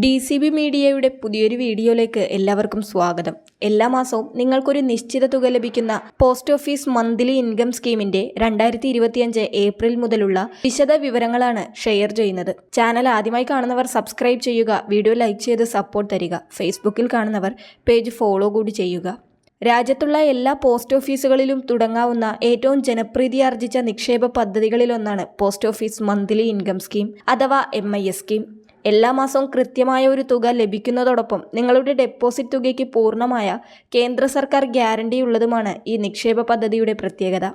D C B മീഡിയയുടെ പുതിയൊരു വീഡിയോയിലേക്ക് എല്ലാവർക്കും സ്വാഗതം. എല്ലാ മാസവും നിങ്ങൾക്കൊരു നിശ്ചിത തുക ലഭിക്കുന്ന പോസ്റ്റ് ഓഫീസ് മന്ത്ലി ഇൻകം സ്കീമിന്റെ രണ്ടായിരത്തി ഇരുപത്തിയഞ്ച് ഏപ്രിൽ മുതലുള്ള വിശദ വിവരങ്ങളാണ് ഷെയർ ചെയ്യുന്നത്. ചാനൽ ആദ്യമായി കാണുന്നവർ സബ്സ്ക്രൈബ് ചെയ്യുക വീഡിയോ ലൈക്ക് ചെയ്ത് സപ്പോർട്ട് തരിക ഫേസ്ബുക്കിൽ കാണുന്നവർ പേജ് ഫോളോ കൂടി ചെയ്യുക. രാജ്യത്തുള്ള എല്ലാ പോസ്റ്റ് ഓഫീസുകളിലും തുടങ്ങാവുന്ന ഏറ്റവും ജനപ്രീതി ആർജിച്ച നിക്ഷേപ പദ്ധതികളിലൊന്നാണ് post office monthly income scheme അഥവാ എം ഐ എസ് സ്കീം. എല്ലാ മാസവും കൃത്യമായ ഒരു തുക ലഭിക്കുന്നതോടൊപ്പം നിങ്ങളുടെ ഡെപ്പോസിറ്റ് തുകയ്ക്ക് പൂർണമായ കേന്ദ്ര സർക്കാർ ഗ്യാരണ്ടി ഉള്ളതുമാണ് ഈ നിക്ഷേപ പദ്ധതിയുടെ പ്രത്യേകത.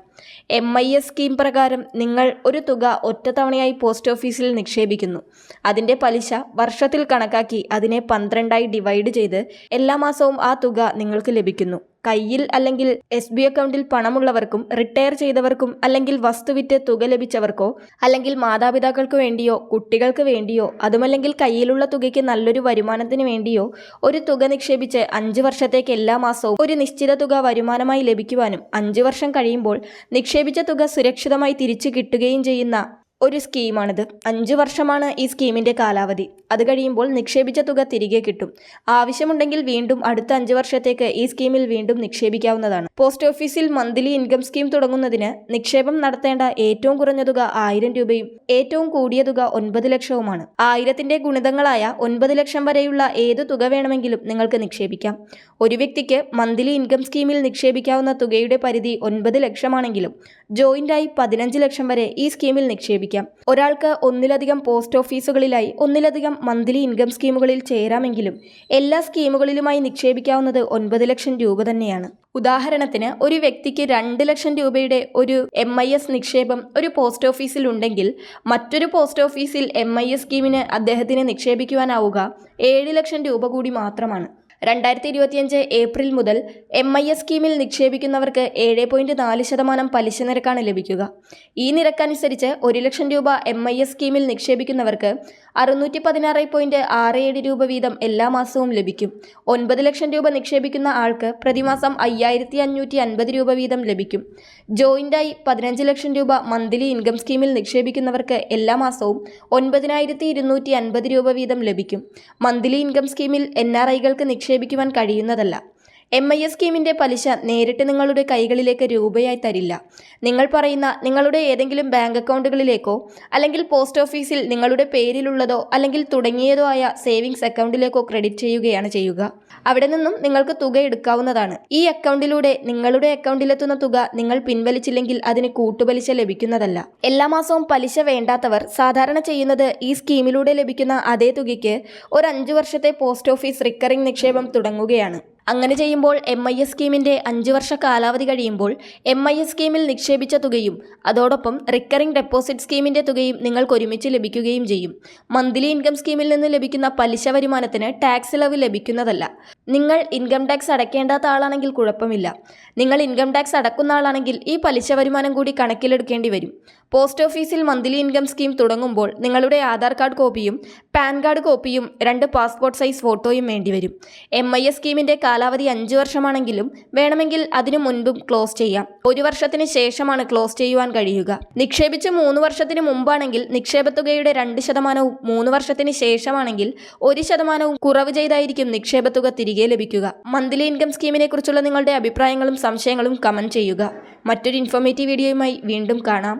എം ഐ എസ് സ്കീം പ്രകാരം നിങ്ങൾ ഒരു തുക ഒറ്റത്തവണയായി പോസ്റ്റ് ഓഫീസിൽ നിക്ഷേപിക്കുന്നു. അതിന്റെ പലിശ വർഷത്തിൽ കണക്കാക്കി അതിനെ പന്ത്രണ്ടായി ഡിവൈഡ് ചെയ്ത് എല്ലാ മാസവും ആ തുക നിങ്ങൾക്ക് ലഭിക്കുന്നു. കയ്യിൽ അല്ലെങ്കിൽ എസ് ബി അക്കൗണ്ടിൽ പണമുള്ളവർക്കും റിട്ടയർ ചെയ്തവർക്കും അല്ലെങ്കിൽ വസ്തുവിറ്റ് തുക ലഭിച്ചവർക്കോ അല്ലെങ്കിൽ മാതാപിതാക്കൾക്ക് വേണ്ടിയോ കുട്ടികൾക്ക് വേണ്ടിയോ അതുമല്ലെങ്കിൽ കയ്യിലുള്ള തുകയ്ക്ക് നല്ലൊരു വരുമാനത്തിന് വേണ്ടിയോ ഒരു തുക നിക്ഷേപിച്ച് അഞ്ച് വർഷത്തേക്ക് എല്ലാ മാസവും ഒരു നിശ്ചിത തുക വരുമാനമായി ലഭിക്കുവാനും അഞ്ച് വർഷം കഴിയുമ്പോൾ നിക്ഷേപിച്ച തുക സുരക്ഷിതമായി തിരിച്ചു കിട്ടുകയും ചെയ്യുന്ന ഒരു സ്കീമാണിത്. അഞ്ച് വർഷമാണ് ഈ സ്കീമിന്റെ കാലാവധി. അത് കഴിയുമ്പോൾ നിക്ഷേപിച്ച തുക തിരികെ കിട്ടും. ആവശ്യമുണ്ടെങ്കിൽ വീണ്ടും അടുത്ത അഞ്ച് വർഷത്തേക്ക് ഈ സ്കീമിൽ വീണ്ടും നിക്ഷേപിക്കാവുന്നതാണ്. പോസ്റ്റ് ഓഫീസിൽ മന്ത്ലി ഇൻകം സ്കീം തുടങ്ങുന്നതിന് നിക്ഷേപം നടത്തേണ്ട ഏറ്റവും കുറഞ്ഞ തുക ആയിരം രൂപയും ഏറ്റവും കൂടിയ തുക ഒൻപത് ലക്ഷവുമാണ്. ആയിരത്തിന്റെ ഗുണിതങ്ങളായ ഒൻപത് ലക്ഷം വരെയുള്ള ഏത് തുക വേണമെങ്കിലും നിങ്ങൾക്ക് നിക്ഷേപിക്കാം. ഒരു വ്യക്തിക്ക് മന്ത്ലി ഇൻകം സ്കീമിൽ നിക്ഷേപിക്കാവുന്ന തുകയുടെ പരിധി ഒൻപത് ലക്ഷമാണെങ്കിലും ജോയിന്റായി പതിനഞ്ച് ലക്ഷം വരെ ഈ സ്കീമിൽ നിക്ഷേപിക്കാം. ഒരാൾക്ക് ഒന്നിലധികം പോസ്റ്റ് ഓഫീസുകളിലായി ഒന്നിലധികം മന്ത്ലി ഇൻകം സ്കീമുകളിൽ ചേരാമെങ്കിലും എല്ലാ സ്കീമുകളിലുമായി നിക്ഷേപിക്കാവുന്നത് ഒൻപത് ലക്ഷം രൂപ തന്നെയാണ്. ഉദാഹരണത്തിന് ഒരു വ്യക്തിക്ക് രണ്ട് ലക്ഷം രൂപയുടെ ഒരു എം ഐ എസ് നിക്ഷേപം ഒരു പോസ്റ്റ് ഓഫീസിൽ ഉണ്ടെങ്കിൽ മറ്റൊരു പോസ്റ്റ് ഓഫീസിൽ എം ഐ എസ് സ്കീമിന് അദ്ദേഹത്തിന് നിക്ഷേപിക്കുവാനാവുക ഏഴ് ലക്ഷം രൂപ കൂടി മാത്രമാണ്. രണ്ടായിരത്തി ഇരുപത്തിയഞ്ച് ഏപ്രിൽ മുതൽ എം ഐ എസ് സ്കീമിൽ നിക്ഷേപിക്കുന്നവർക്ക് ഏഴ് പോയിന്റ് നാല് ശതമാനം പലിശ നിരക്കാണ് ലഭിക്കുക. ഈ നിരക്കനുസരിച്ച് ഒരു ലക്ഷം രൂപ എം ഐ എസ് സ്കീമിൽ നിക്ഷേപിക്കുന്നവർക്ക് അറുന്നൂറ്റി പതിനാറ് പോയിന്റ് ആറ് ഏഴ് രൂപ വീതം എല്ലാ മാസവും ലഭിക്കും. ഒൻപത് ലക്ഷം രൂപ നിക്ഷേപിക്കുന്ന ആൾക്ക് പ്രതിമാസം അയ്യായിരത്തി അഞ്ഞൂറ്റി അൻപത് രൂപ വീതം ലഭിക്കും. ജോയിന്റായി പതിനഞ്ച് ലക്ഷം രൂപ മന്ത്ലി ഇൻകം സ്കീമിൽ നിക്ഷേപിക്കുന്നവർക്ക് എല്ലാ മാസവും ഒൻപതിനായിരത്തി ഇരുന്നൂറ്റി അൻപത് രൂപ വീതം ലഭിക്കും. മന്ത്ലി ഇൻകം സ്കീമിൽ എൻ ആർ ഐകൾക്ക് നിക്ഷേപിക്കുവാൻ കഴിയുന്നതല്ല എം ഐ എസ് സ്കീമിന്റെ പലിശ നേരിട്ട് നിങ്ങളുടെ കൈകളിലേക്ക് രൂപയായി തരില്ല. നിങ്ങൾ പറയുന്ന നിങ്ങളുടെ ഏതെങ്കിലും ബാങ്ക് അക്കൗണ്ടുകളിലേക്കോ അല്ലെങ്കിൽ പോസ്റ്റ് ഓഫീസിൽ നിങ്ങളുടെ പേരിലുള്ളതോ അല്ലെങ്കിൽ തുടങ്ങിയതോ ആയ സേവിങ്സ് അക്കൗണ്ടിലേക്കോ ക്രെഡിറ്റ് ചെയ്യുകയാണ് ചെയ്യുക. അവിടെ നിന്നും നിങ്ങൾക്ക് തുക എടുക്കാവുന്നതാണ്. ഈ അക്കൗണ്ടിലൂടെ നിങ്ങളുടെ അക്കൗണ്ടിലെത്തുന്ന തുക നിങ്ങൾ പിൻവലിച്ചില്ലെങ്കിൽ അതിന് കൂട്ടുപലിശ ലഭിക്കുന്നതല്ല. എല്ലാ മാസവും പലിശ വേണ്ടാത്തവർ സാധാരണ ചെയ്യുന്നത് ഈ സ്കീമിലൂടെ ലഭിക്കുന്ന അതേ തുകയ്ക്ക് ഒരു അഞ്ച് വർഷത്തെ പോസ്റ്റ് ഓഫീസ് റിക്കറിംഗ് നിക്ഷേപം തുടങ്ങുകയാണ്. അങ്ങനെ ചെയ്യുമ്പോൾ എം ഐ എസ് സ്കീമിന്റെ അഞ്ച് വർഷ കാലാവധി കഴിയുമ്പോൾ എം ഐ എസ് സ്കീമിൽ നിക്ഷേപിച്ച തുകയും അതോടൊപ്പം റിക്കറിംഗ് ഡെപ്പോസിറ്റ് സ്കീമിന്റെ തുകയും നിങ്ങൾക്ക് ഒരുമിച്ച് ലഭിക്കുകയും ചെയ്യും. മന്ത്ലി ഇൻകം സ്കീമിൽ നിന്ന് ലഭിക്കുന്ന പലിശ വരുമാനത്തിന് ടാക്സ് ഇളവ് ലഭിക്കുന്നതല്ല. നിങ്ങൾ ഇൻകം ടാക്സ് അടയ്ക്കേണ്ടാത്ത ആളാണെങ്കിൽ കുഴപ്പമില്ല. നിങ്ങൾ ഇൻകം ടാക്സ് അടക്കുന്ന ആളാണെങ്കിൽ ഈ പലിശ വരുമാനം കൂടി കണക്കിലെടുക്കേണ്ടി വരും. പോസ്റ്റ് ഓഫീസിൽ മന്ത്ലി ഇൻകം സ്കീം തുടങ്ങുമ്പോൾ നിങ്ങളുടെ ആധാർ കാർഡ് കോപ്പിയും പാൻ കാർഡ് കോപ്പിയും രണ്ട് പാസ്പോർട്ട് സൈസ് ഫോട്ടോയും വേണ്ടിവരും. എം ഐ എസ് സ്കീമിന്റെ കാലാവധി അഞ്ച് വർഷമാണെങ്കിലും വേണമെങ്കിൽ അതിനു മുൻപും ക്ലോസ് ചെയ്യാം. ഒരു വർഷത്തിന് ശേഷമാണ് ക്ലോസ് ചെയ്യുവാൻ കഴിയുക. നിക്ഷേപിച്ച് മൂന്ന് വർഷത്തിന് മുമ്പാണെങ്കിൽ നിക്ഷേപത്തുകയുടെ രണ്ട് ശതമാനവും മൂന്ന് വർഷത്തിന് ശേഷമാണെങ്കിൽ ഒരു ശതമാനവും കുറവ് ചെയ്തായിരിക്കും നിക്ഷേപത്തുക തിരികെ ലഭിക്കുക. മന്ത്ലി ഇൻകം സ്കീമിനെ കുറിച്ചുള്ള നിങ്ങളുടെ അഭിപ്രായങ്ങളും സംശയങ്ങളും കമന്റ് ചെയ്യുക. മറ്റൊരു ഇൻഫോർമേറ്റീവ് വീഡിയോയുമായി വീണ്ടും കാണാം.